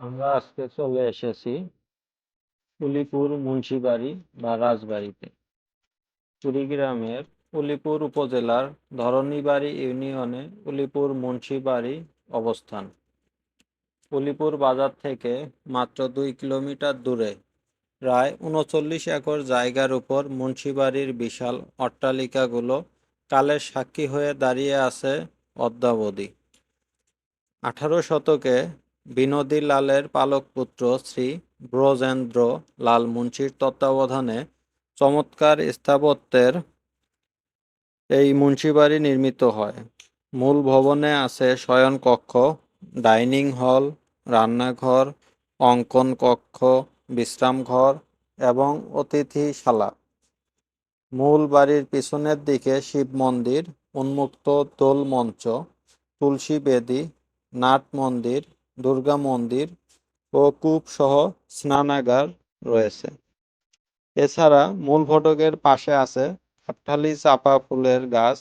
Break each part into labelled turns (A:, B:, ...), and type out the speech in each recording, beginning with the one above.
A: আমরা আজকে চলে এসেছি উলিপুর মুন্সিবাড়ি বা রাজবাড়িতে। কুড়িগ্রামের উলিপুর উপজেলার ধরণীবাড়ি ইউনিয়নে উলিপুর মুন্সিবাড়ি অবস্থান। উলিপুর বাজার থেকে মাত্র দুই কিলোমিটার দূরে, প্রায় উনচল্লিশ একর জায়গার উপর মুন্সিবাড়ির বিশাল অট্টালিকাগুলো কালের সাক্ষী হয়ে দাঁড়িয়ে আছে অদ্যাবধি। আঠারো শতকে বিনোদী লালের পালক পুত্র শ্রী ব্রজেন্দ্র লাল মুন্সির তত্ত্বাবধানে চমৎকার স্থাপত্যের এই মুন্সিবাড়ি নির্মিত হয়। মূল ভবনে আছে শয়নকক্ষ, ডাইনিং হল, রান্নাঘর, অঙ্কন কক্ষ, বিশ্রামঘর এবং অতিথিশালা। মূল বাড়ির পিছনের দিকে শিব মন্দির, উন্মুক্ত দোল মঞ্চ, তুলসী বেদি, নাট মন্দির দুর্গা মন্দির ও কূপ সহ স্নানাগার রয়েছে। এছাড়া মূল ফটকের পাশে আছে কাঠালি চাপা ফুলের গাছ।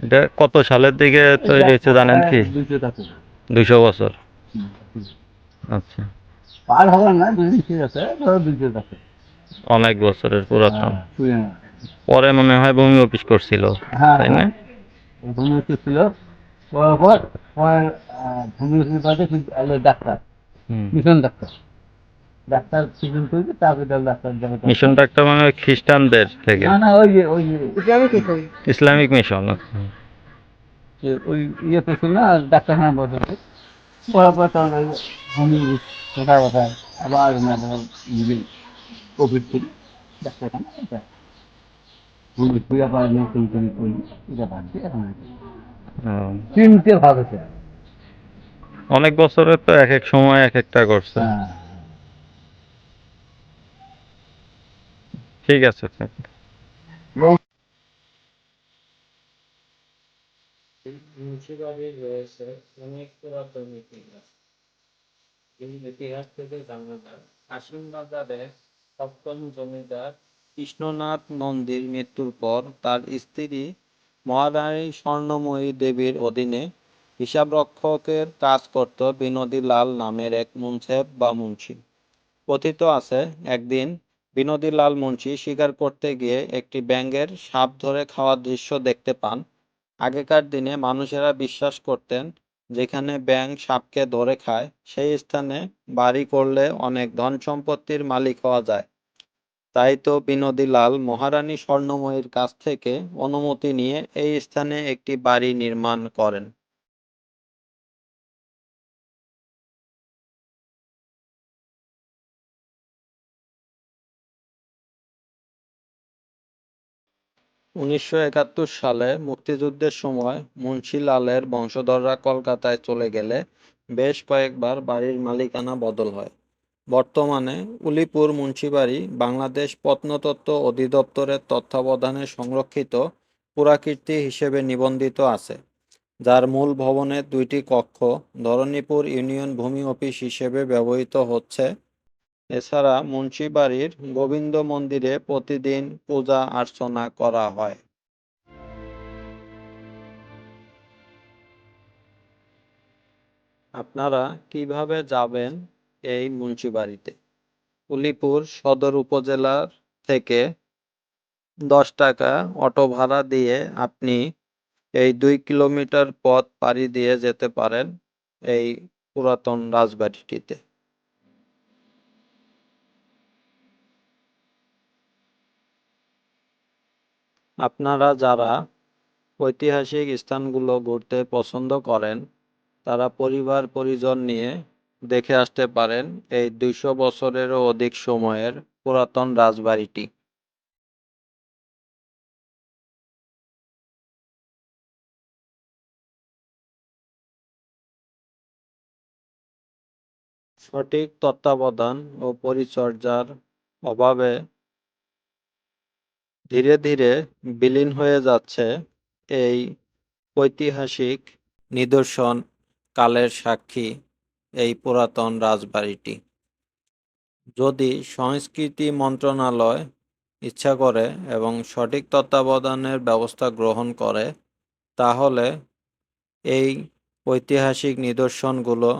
B: এটা কত সালের দিকে তৈরি হয়েছে জানেন কি?
C: দুইশো
B: বছর। আচ্ছা।
C: পার হবে না
B: অনেক বছরের পুরাতন।
C: হ্যাঁ
B: পরে মনে হয় ভূমি অফিস করছিল
C: হ্যাঁ
B: তাই না?
C: ভূমি অফিস ছিল। পরে পর বাদে কিন্তু এলো ডাক্তার মিশন ডাক্তার। ডাক্তার চিকিৎসা করবে তারপরে ডাক্তার যাবে
B: মিশন ডাক্তার মানে খ্রিস্টানদের থেকে?
C: না না ওই যে ওই যে
B: ইসলামিক মিশন।
C: যে ওই ইয়ে তো না ডাক্তারখানা বদলে পরে পরে তখন ওই ভূমি কোথায় কোথায় আবার কোভিড থেকে ডাক্তারখানা এটা। পূজা পাওয়া নিয়ে তুমি তুমি করি এটা এখন আছে
B: অনেক বছরে তো এক এক সময় এক একটা করছে
C: হ্যাঁ।
B: ঠিক আছে ঠিক।
A: রয়েছে অনেক পুরাতন ইতিহাস। এই ইতিহাস থেকে জানা যায় আশিম বাজারে সপ্তম জমিদার কৃষ্ণনাথ নন্দীর মৃত্যুর পর তার স্ত্রী মহারানী স্বর্ণময়ী দেবীর অধীনে হিসাবরক্ষকের কাজ করত বিনোদী লাল নামের এক মুন্সেফ বা মুন্সি। কথিত আছে, একদিন বিনোদী লাল মুন্সি শিকার করতে গিয়ে একটি ব্যাঙের সাপ ধরে খাওয়ার দৃশ্য দেখতে পান। আগেকার দিনে মানুষেরা বিশ্বাস করতেন, যেখানে ব্যাঙ সাপকে ধরে খায়, সেই স্থানে বাড়ি করলে অনেক ধন সম্পত্তির মালিক হওয়া যায়। তাই তো বিনোদী লাল মহারানী স্বর্ণময়ীর কাছ থেকে অনুমতি নিয়ে এই স্থানে একটি বাড়ি নির্মাণ করেন। উনিশশো একাত্তর সালে মুক্তিযুদ্ধের সময় মুন্সী লালের বংশধররা কলকাতায় চলে গেলে বেশ কয়েকবার বাড়ির মালিকানা বদল হয়। বর্তমানে উলিপুর মুন্সিবাড়ি বাংলাদেশ প্রত্নতত্ত্ব অধিদপ্তরের তত্ত্বাবধানে সংরক্ষিত পুরাকীর্তি হিসেবে নিবন্ধিত আছে, যার মূল ভবনের দুইটি কক্ষ, ধরণীপুর ইউনিয়ন ভূমি অফিস হিসেবে ব্যবহৃত হচ্ছে। এছাড়া মুন্সিবাড়ির গোবিন্দ মন্দিরে প্রতিদিন পূজা অর্চনা করা হয়। আপনারা কীভাবে যাবেন এই মুন্সিবাড়িতে। উলিপুর সদর উপজেলার থেকে দশ টাকা অটো ভাড়া দিয়ে আপনি এই দুই কিলোমিটার পথ পাড়ি দিয়ে যেতে পারেন এই পুরাতন রাজবাড়িটিতে। আপনারা যারা ঐতিহাসিক স্থানগুলো ঘুরতে পছন্দ করেন, তারা পরিবার পরিজন নিয়ে দেখে আসতে পারেন এই দুইশো বছরেরও অধিক সময়ের পুরাতন রাজবাড়িটি। সঠিক তত্ত্বাবধান ও পরিচর্যার অভাবে ধীরে ধীরে বিলীন হয়ে যাচ্ছে এই ঐতিহাসিক নিদর্শন কালের সাক্ষী। এই পুরাতন রাজবাড়িটি। যদি সংস্কৃতি মন্ত্রণালয় ইচ্ছা করে এবং সঠিক তত্ত্বাবধানের ব্যবস্থা গ্রহণ করে, তাহলে এই ঐতিহাসিক নিদর্শনগুলো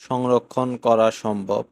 A: সংরক্ষণ করা সম্ভব।